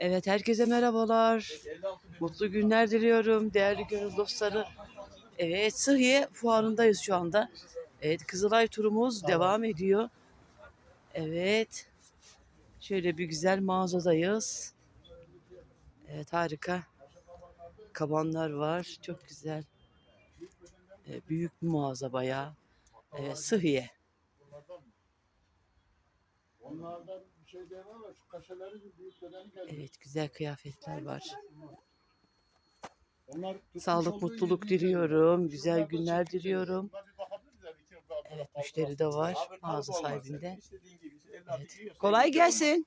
Evet herkese merhabalar. Mutlu günler diliyorum değerli gönül dostları. Evet Sıhhiye fuarındayız şu anda. Evet Kızılay turumuz devam ediyor. Evet. Şöyle bir güzel mağazadayız. Evet harika. Kabanlar var. Çok güzel. Ee, büyük bir mağaza bayağı. Evet Sıhhiye. Onlardan şey diyemem ama şu kaşeleri bir büyük bedeni geldi. Evet güzel kıyafetler var. Onlar tutmuş Sağlık, olduğu mutluluk yediği diliyorum. Güzel da günler diliyorum. Bir iki Evet daha müşteri de fazla. var Abi, mağaza olmaz. sahibinde. İstediğin gibi. Kolay olmaz. gelsin.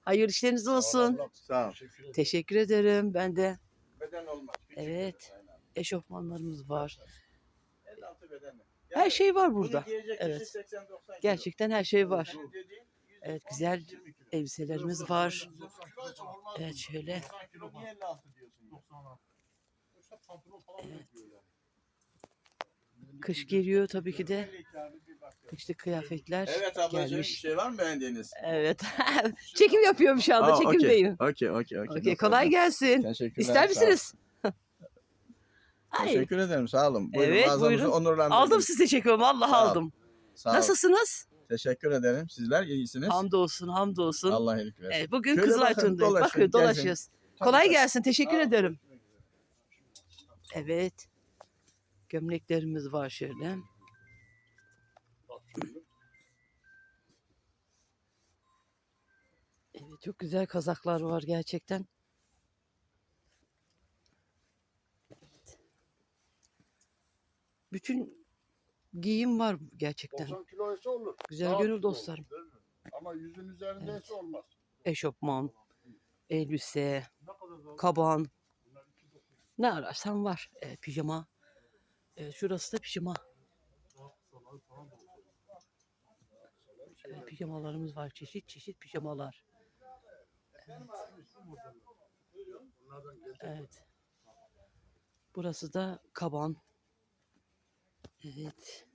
Hayırlı işleriniz olsun. Sağ ol. Sağ ol. Teşekkür ederim. Teşekkür ederim. Ben de Beden olmaz. Küçük Evet. beden, aynen. eşofmanlarımız var. 56 beden. Her şey var burada. Evet. kişi 80-90 kilo. Gerçekten her şey var. Dediğin 100, Evet güzel 120 kilo. elbiselerimiz var. 90 kiloysa olmaz Evet şöyle. 90 kilo Niye 56 diyorsun? 96. İşte pantolon falan yapıyor yani. Kış geliyor tabii ki de. 52 abi, bir bak. Kışlık kıyafetler Evet ablacığım bir gelmiş. şey var mı beğendiğiniz? Evet. Çekim yapıyorum şu anda. Aa, okey. Çekimdeyim. Okey okey Okey kolay gelsin. Teşekkürler. İster olun. misiniz? Ay, Teşekkür ederim sağ olun. Buyurun, Evet, mağazamızı buyurun. onurlandırdınız. aldım size çekiyorum. Allah Sağ ol. aldım. Sağ ol. Nasılsınız? Teşekkür ederim. Sizler iyisiniz. Hamdolsun, hamdolsun. Allah iyilik versin. Evet, bugün Şöyle Kızılay bakın, turundayız. dolaşın, Bakın gezin. dolaşıyoruz. Kolay gelsin. Teşekkür Sağ ederim. Evet. Gömleklerimiz var şöyle. Evet, çok güzel kazaklar var gerçekten. Bütün giyim var gerçekten. 90 kiloysa olur. Güzel gönül kilo olur, dostlarım. mi? Ama yüzün üzerindeyse olmaz. Eşofman, elbise, kaban, ne ararsan var. Evet, pijama. Evet, şurası da pijama. Olur. Evet, pijamalarımız var. Çeşit çeşit pijamalar. Gelecek. Evet. Burası da kaban. Evet.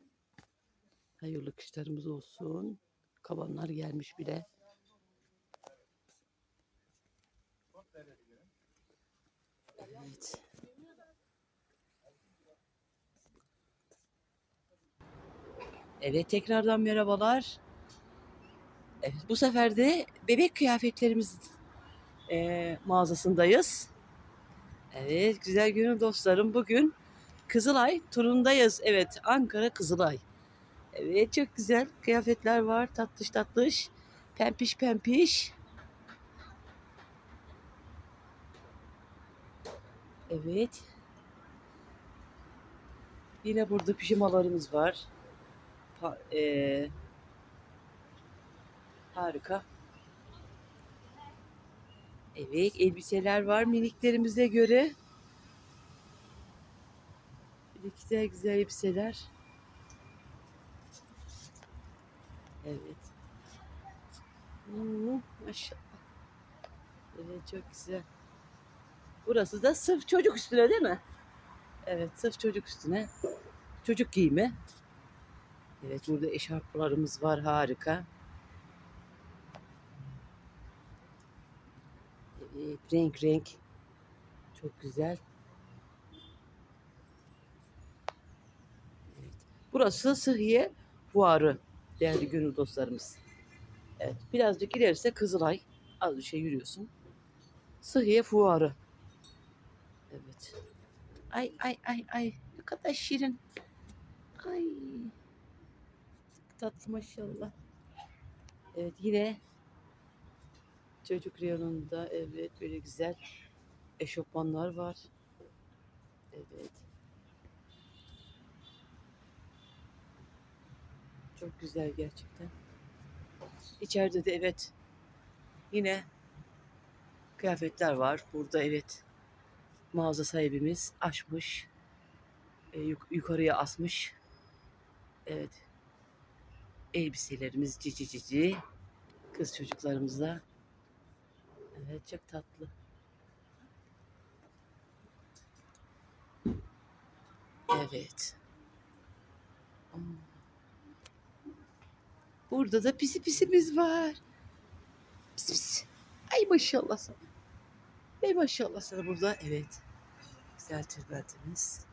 Hayırlı kışlarımız olsun. Kabanlar gelmiş bile. Evet. Evet tekrardan merhabalar. Evet bu sefer de bebek kıyafetlerimiz eee, mağazasındayız. Evet güzel günün dostlarım bugün Kızılay turundayız. Evet Ankara Kızılay. Evet çok güzel kıyafetler var tatlış tatlış. Pempiş pempiş. Evet. Yine burada pijamalarımız var. Pa- eee, harika. Evet, elbiseler var miniklerimize göre. Böyle güzel güzel elbiseler. Evet. Hmm, maşallah. Evet, çok güzel. Burası da sırf çocuk üstüne değil mi? Evet, sırf çocuk üstüne. Çocuk giyimi. Evet, burada eşarplarımız var, harika. Evet, renk renk. Çok güzel. Evet. Burası Sıhhiye Fuarı değerli gönül dostlarımız. Evet, birazcık ilerisi Kızılay. Az bir şey yürüyorsun. Sıhhiye Fuarı. Evet. Ay ay ay ay ne kadar şirin. Ay. Tatlı maşallah. Evet yine Çocuk reyonunda evet böyle güzel eşofmanlar var. Evet. Çok güzel gerçekten. İçeride de evet yine kıyafetler var. Burada evet mağaza sahibimiz açmış. e, yuk- yukarıya asmış. Evet. Elbiselerimiz cici cici. Kız çocuklarımızla Evet çok tatlı. Evet. Hmm. Burada da pisi pisimiz var. Pis pis. Ay maşallah sana. Ey maşallah sana burada. Evet. Güzel tülbentimiz.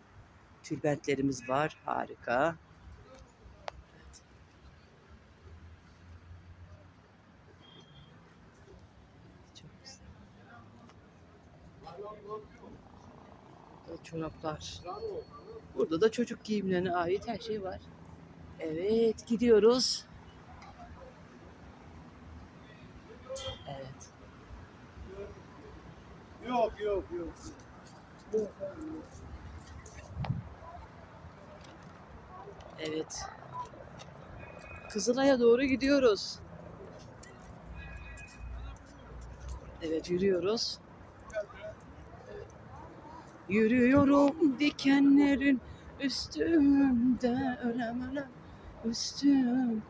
Tülbentlerimiz var. Harika. Evet. Çok güzel. Burada çoraplar. Burada da çocuk giyimlerine ait her şey var. Evet gidiyoruz. Evet. Yok yok yok. Evet. Kızılay'a doğru gidiyoruz. Evet yürüyoruz. Yürüyorum dikenlerin üstünde ölem ölem üstümde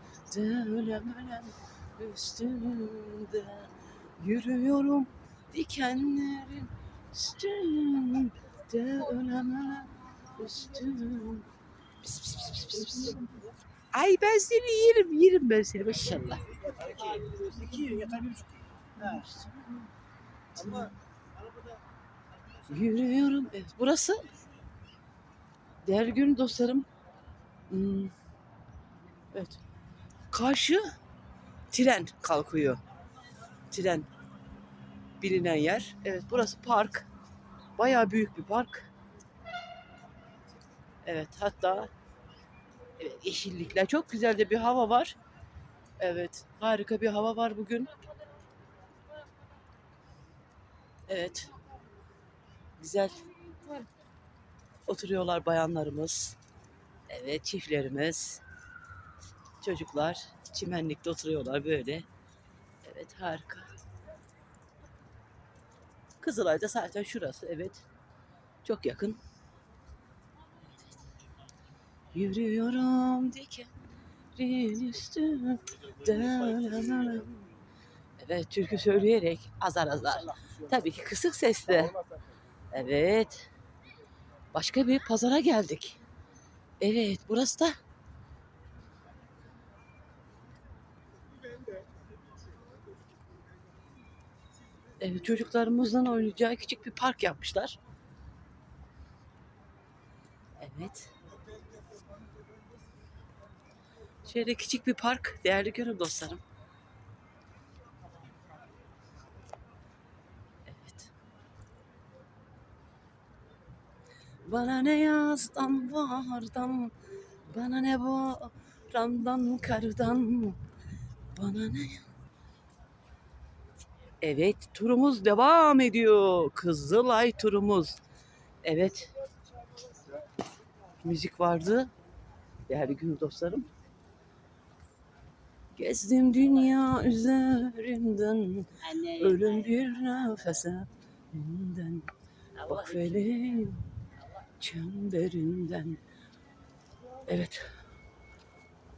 ölem ölem üstümde yürüyorum dikenlerin üstünde ölem ölem üstümde Pis, pis, pis, pis, pis. Ay ben seni yerim, yerim ben seni maşallah. Yürüyorum. Evet, burası değerli gün dostlarım. Hmm, Evet. Karşı tren kalkıyor. Tren bilinen yer. Evet burası park. Bayağı büyük bir park. Evet hatta evet, yeşillikler çok güzel de bir hava var. Evet harika bir hava var bugün. Evet. Güzel. Oturuyorlar bayanlarımız. Evet çiftlerimiz. Çocuklar çimenlikte oturuyorlar böyle. Evet harika. Kızılay'da zaten şurası evet. Çok yakın. Yürüyorum dikenlerin üstünde. Evet türkü söyleyerek azar azar. Tabii ki kısık sesle. Evet. Başka bir pazara geldik. Evet burası da Evet, çocuklarımızdan oynayacağı küçük bir park yapmışlar. Evet. Şöyle küçük bir park. Değerli gönül dostlarım. Evet. Bana ne yazdan bahardan Bana ne borandan kardan Bana ne Evet turumuz devam ediyor. Kızılay turumuz. Evet. Müzik vardı. Değerli gün dostlarım. Gezdim dünya üzerinden Ölüm bir nefese Elinden Bak felin çemberinden Evet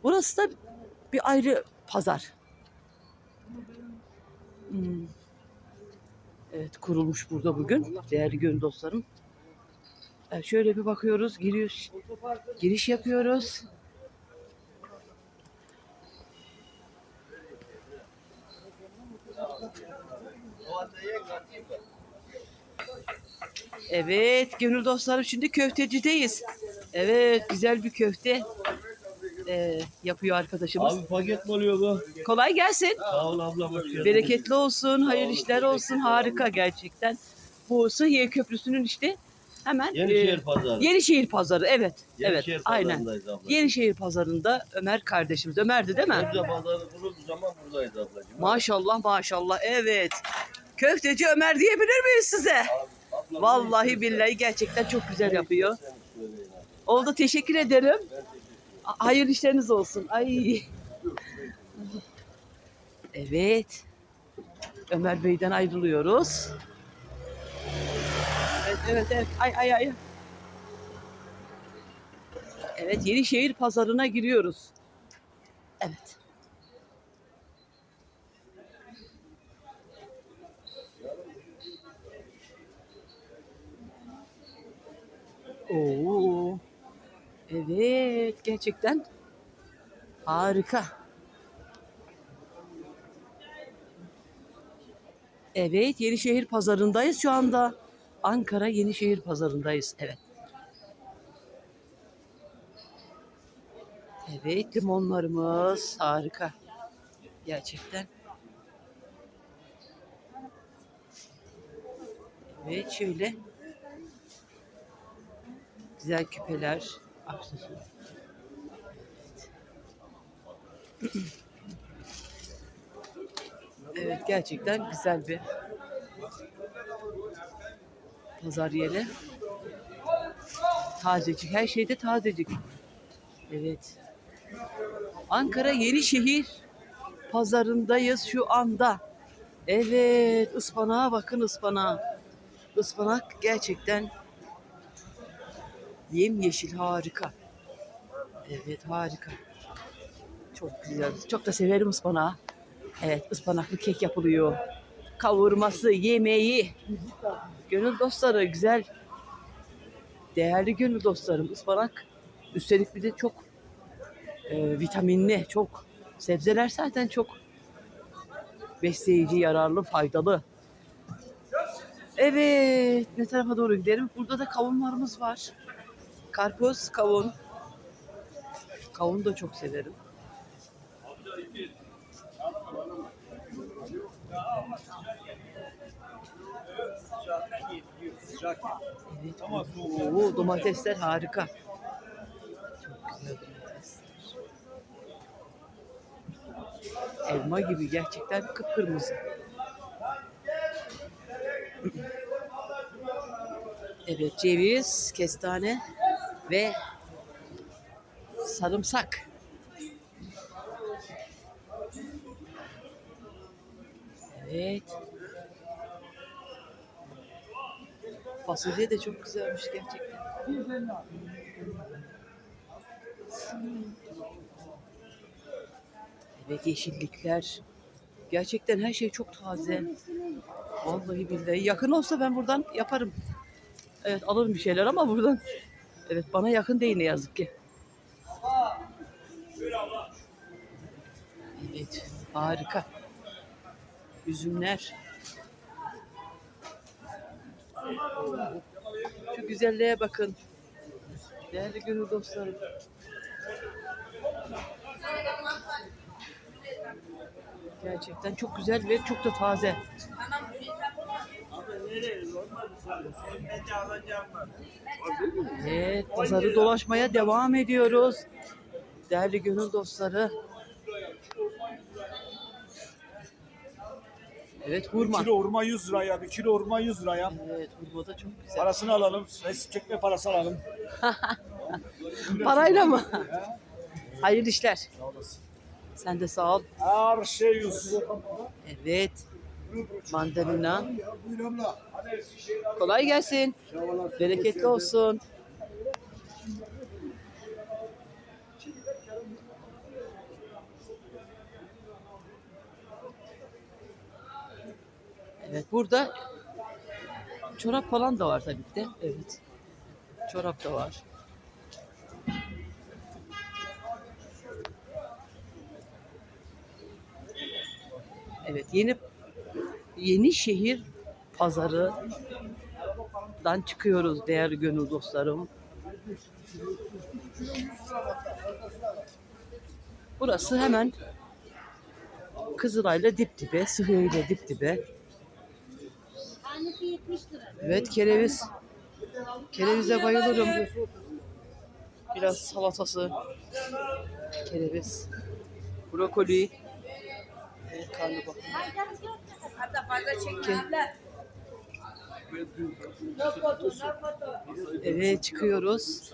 Burası da bir ayrı pazar Evet kurulmuş burada bugün değerli gönül dostlarım. Evet, şöyle bir bakıyoruz giriyoruz giriş yapıyoruz. Evet gönül dostlarım şimdi köftecideyiz. Evet güzel bir köfte e, yapıyor arkadaşımız. Abi paket mi oluyor bu? Kolay gelsin. Sağ ol abla. Bereketli olsun, hayırlı işler olsun. Harika gerçekten. Bu Sıhhiye Köprüsü'nün işte hemen Yenişehir e, pazarı. Yenişehir Pazarı. Evet. Yenişehir evet. Aynen. pazarındayız abla. Yenişehir Pazarı'nda Ömer kardeşimiz. Ömer'di değil mi? Önce pazarı kurulduğu zaman buradayız ablacığım. Maşallah maşallah. Evet. Köfteci Ömer diyebilir miyiz size? Abla, Vallahi billahi gerçekten çok güzel yapıyor. abi. Oldu teşekkür ederim. Hayırlı işleriniz olsun. Ay. Evet. Ömer Bey'den ayrılıyoruz. Evet, evet, evet. Ay, ay, ay. Evet, Yenişehir pazarına giriyoruz. Evet. Oo. Evet, gerçekten harika. Evet, Yenişehir pazarındayız şu anda. Ankara Yenişehir pazarındayız. Evet. Evet, limonlarımız harika. Gerçekten. Evet, şöyle. Güzel küpeler. Evet gerçekten güzel bir pazar yeri. Tazecik. Her şeyde tazecik. Evet. Ankara Yenişehir pazarındayız şu anda. Evet ıspanağa bakın ıspanağa. Ispanak gerçekten yemyeşil harika. Evet harika. Çok güzel. Çok da severim ıspanağı. Evet ıspanaklı kek yapılıyor. Kavurması, yemeği. Gönül dostları güzel. Değerli gönül dostlarım ıspanak. Üstelik bir de çok e, vitaminli, çok sebzeler zaten çok besleyici, yararlı, faydalı. Evet, ne tarafa doğru gidelim? Burada da kavunlarımız var. Karpuz, kavun. Kavun da çok severim. Evet. Oo, domatesler harika. Çok güzel domatesler. Elma gibi gerçekten kıpkırmızı. Evet ceviz, kestane ve sarımsak. Evet. Fasulye de çok güzelmiş gerçekten. Evet yeşillikler. Gerçekten her şey çok taze. Vallahi billahi. Yakın olsa ben buradan yaparım. Evet alırım bir şeyler ama buradan. Evet bana yakın değil ne yazık ki. Evet harika. Üzümler. Şu güzelliğe bakın. Değerli gönül dostlarım. Gerçekten çok güzel ve çok da taze. Evet, pazarı dolaşmaya devam ediyoruz. Değerli gönül dostları. Evet, hurma. Kilo hurma 100 liraya, bir kilo hurma 100 liraya. Evet, hurma da çok güzel. Parasını alalım, resim çekme parası alalım. Parayla mı? Hayırlı işler. Sen de sağ ol. Her şey 100. Evet. Mandalina. Kolay gelsin. Bereketli olsun. Evet burada çorap falan da var tabii ki de. Evet. Çorap da var. Evet yeni yeni şehir pazarıdan çıkıyoruz değerli gönül dostlarım. Burası hemen Kızılay'la dip dibe, Sıhhiye'yle dip dibe. Tanesi 70 lira. Evet kereviz. Kerevize bayılırım. Biraz salatası. Kereviz. Brokoli. Evet, karnabahar. Hatta fazla çekme abla. Evet çıkıyoruz.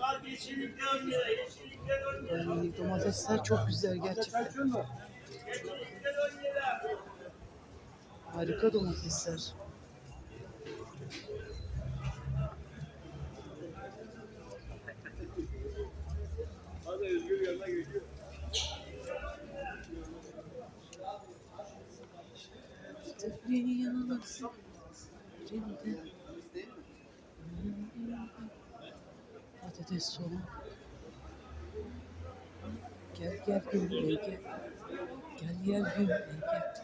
Ay, domatesler çok güzel gerçekten. Harika domatesler. Dünyası içinde Patates sonu. Gel gel gül bey gel. Gel gel gül bey gel.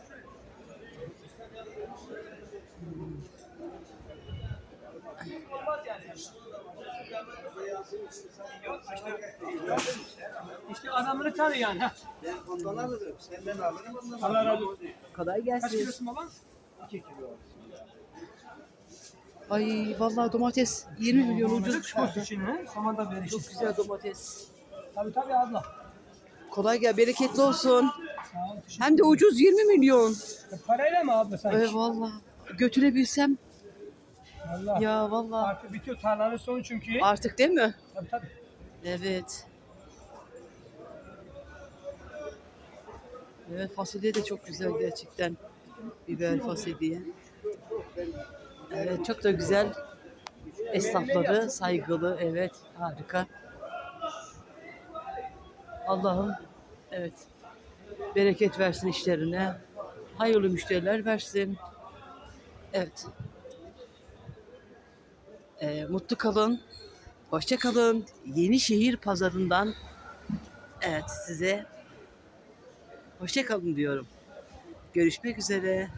İşte adamını tanı yani. ha. Allah razı olsun. Kolay Kaç gelsin. kilosun baba? Ay vallahi domates 20 milyon ucuz. Kuşkoz için mi? Samanda verişi. Çok güzel domates. Tabii tabii abla. Kolay gel, bereketli olsun. Sağ ol. teşekkür Hem de ucuz 20 milyon. ederim. Parayla mı abla sanki? Ay vallahi götürebilsem Allah. ya vallahi Artık bitiyor tarlanın sonu çünkü. artık değil mi? Tabii tabii. Evet. Evet fasulye de çok güzel gerçekten. Biber fasulye. Evet çok da güzel. Esnafları saygılı. Evet harika. Allah'ım evet bereket versin işlerine. Hayırlı müşteriler versin. Evet. Ee, mutlu kalın. Hoşça kalın. Yenişehir pazarından evet size hoşça kalın diyorum. Görüşmek üzere.